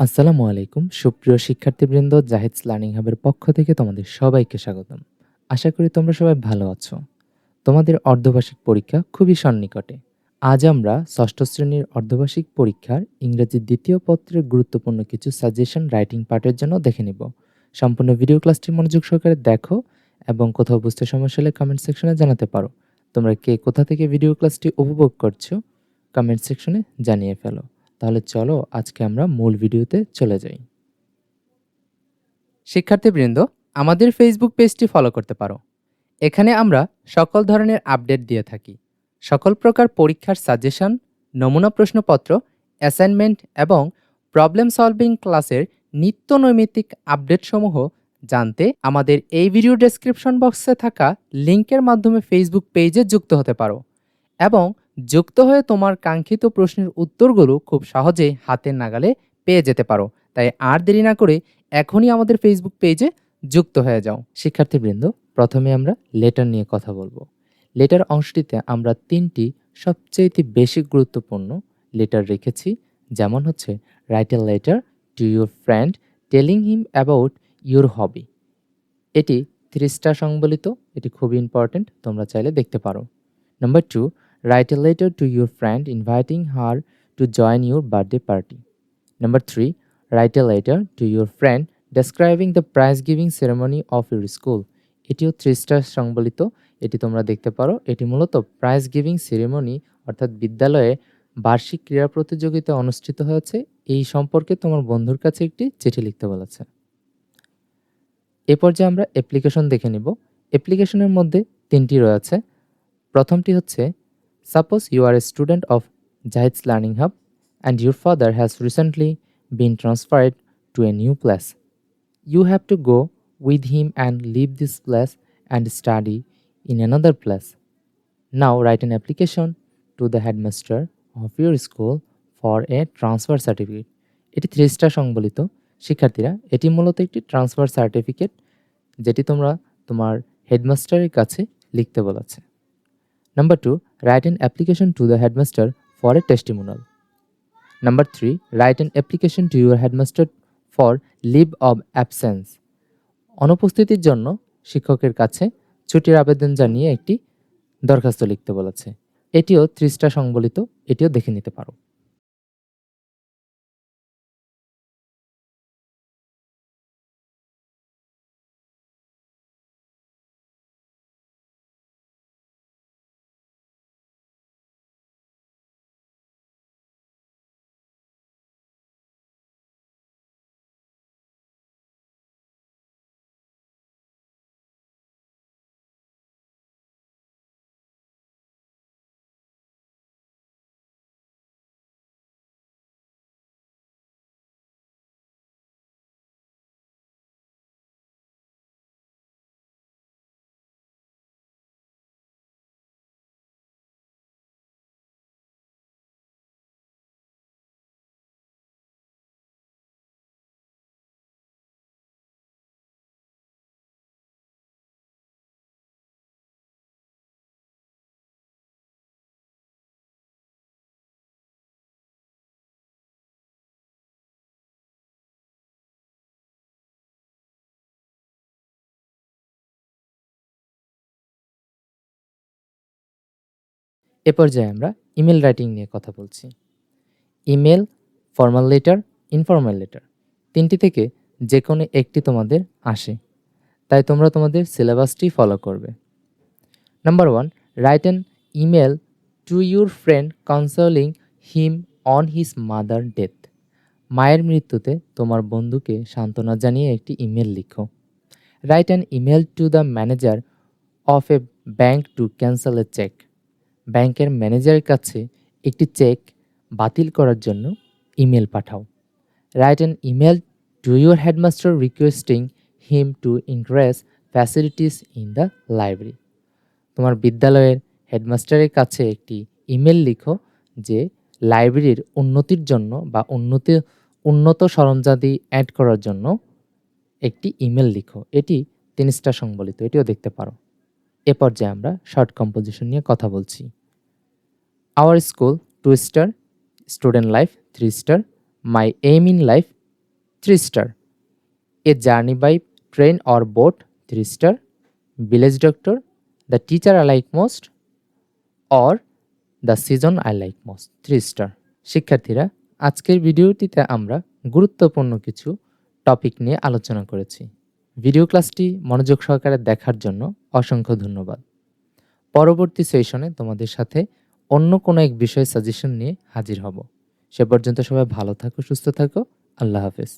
আসসালামু আলাইকুম, সুপ্রিয় শিক্ষার্থীবৃন্দ জাহিদস লার্নিং হাবের পক্ষ থেকে তোমাদের সবাইকে স্বাগতম। আশা করি তোমরা সবাই ভালো আছো। তোমাদের অর্ধবার্ষিক পরীক্ষা খুবই সন্নিকটে। আজ আমরা ষষ্ঠ শ্রেণির অর্ধবার্ষিক পরীক্ষার ইংরেজি দ্বিতীয় পত্রের গুরুত্বপূর্ণ কিছু সাজেশন রাইটিং পার্টের জন্য দেখে নিব। সম্পূর্ণ ভিডিও ক্লাসটি মনোযোগ সহকারে দেখো এবং কোথাও বুঝতে সমস্যা হলে কমেন্ট সেকশনে জানাতে পারো। তোমরা কে কোথা থেকে ভিডিও ক্লাসটি উপভোগ করছ কমেন্ট সেকশনে জানিয়ে ফেলো। তাহলে চলো আজকে আমরা মূল ভিডিওতে চলে যাই। শিক্ষার্থীবৃন্দ, আমাদের ফেসবুক পেজটি ফলো করতে পারো। এখানে আমরা সকল ধরনের আপডেট দিয়ে থাকি। সকল প্রকার পরীক্ষার সাজেশন নমুনা প্রশ্নপত্র অ্যাসাইনমেন্ট এবং প্রবলেম সলভিং ক্লাসের নিত্য নৈমিত্তিক আপডেটসমূহ জানতে আমাদের এই ভিডিও ডেসক্রিপশন বক্সে থাকা লিঙ্কের মাধ্যমে ফেসবুক পেজে যুক্ত হতে পারো। এবং যুক্ত হয়ে তোমার কাঙ্ক্ষিত প্রশ্নের উত্তরগুলো খুব সহজে হাতের নাগালে পেয়ে যেতে পারো। তাই আর দেরি না করে এখনই আমাদের ফেসবুক পেজে যুক্ত হয়ে যাও। শিক্ষার্থীবৃন্দ, প্রথমে আমরা লেটার নিয়ে কথা বলব। লেটার অংশটিতে আমরা তিনটি সবচেয়ে বেশি গুরুত্বপূর্ণ লেটার রেখেছি। যেমন হচ্ছে write a letter to your friend telling him about your hobby এটি থ্রি স্টার সংবলিত, এটি খুবই ইম্পর্ট্যান্ট তোমরা চাইলে দেখতে পারো। Number two Write a letter to your friend inviting her to join your birthday party. Number 3. Write a letter to your friend describing the prize giving ceremony of your school. এটিও three star সংবলিত এটি তোমরা দেখতে পারো এটি মূলত prize giving ceremony অর্থাৎ বিদ্যালয়ে বার্ষিক ক্রীড়া প্রতিযোগিতা অনুষ্ঠিত হয়েছে এই সম্পর্কে তোমার বন্ধুর কাছে একটি চিঠি লিখতে বলেছে এ পর্যায়ে আমরা অ্যাপ্লিকেশন দেখে নিব অ্যাপ্লিকেশনের মধ্যে তিনটি রয়েছে প্রথমটি হচ্ছে Suppose you are a student of Jahid's Learning Hub and your father has recently been transferred to a new place. You have to go with him and leave this place and study in another place. Now write an application to the headmaster of your school for a transfer certificate. এটি three star সংবলিত শিক্ষার্থীরা এটি মূলত একটি transfer certificate যেটি তোমরা তোমার হেডমাস্টারের কাছে লিখতে বলেছে Number 2. Write an application to the headmaster for a testimonial. Number 3. Write an application to your headmaster for leave of absence. অনুপস্থিতির জন্য শিক্ষকের কাছে ছুটির আবেদন জানিয়ে একটি দরখাস্ত লিখতে বলেছে এটিও ত্রিশটা সংবলিত এটিও দেখে নিতে পারো এ পর্যায়ে আমরা ইমেল রাইটিং নিয়ে কথা বলছি। Email formal letter informal letter তিনটি থেকে যে কোনো একটি তোমাদের আসে। তাই তোমরা তোমাদের সিলেবাসটি ফলো করবে। Number one write an email to your friend consoling him on his mother death মায়ের মৃত্যুতে তোমার বন্ধুকে সান্ত্বনা জানিয়ে একটি ইমেল লিখো। Write an email to the manager of a bank to cancel a cheque ব্যাংকের ম্যানেজারের কাছে একটি চেক বাতিল করার জন্য email Pathao. Write an email to your headmaster requesting him to increase facilities in the library. তোমার বিদ্যালয়ের হেডমাস্টারের কাছে একটি ইমেল লিখো যে লাইব্রেরির উন্নতির জন্য বা উন্নতি, উন্নত সরঞ্জাদি অ্যাড করার জন্য একটি ইমেল লিখো। এটি তিন সংবলিত, এটিও দেখতে পারো। এ পর্যায়ে আমরা শর্ট কম্পোজিশন নিয়ে কথা বলছি। Our school two star student life three star my aim in life three star a journey by train or boat three star village doctor the teacher I like most or the season I like most three star শিক্ষার্থীরা, আজকের ভিডিওটিতে আমরা গুরুত্বপূর্ণ কিছু topic নিয়ে আলোচনা করেছি। Video ক্লাসটি মনোযোগ সহকারে দেখার জন্য অসংখ্য ধন্যবাদ। পরবর্তী সেশনে তোমাদের সাথে অন্য কোনো এক বিষয়ে সাজেশন নিয়ে হাজির হব। সে পর্যন্ত সবাই ভালো থাকো, সুস্থ থাকো। আল্লাহ হাফেজ।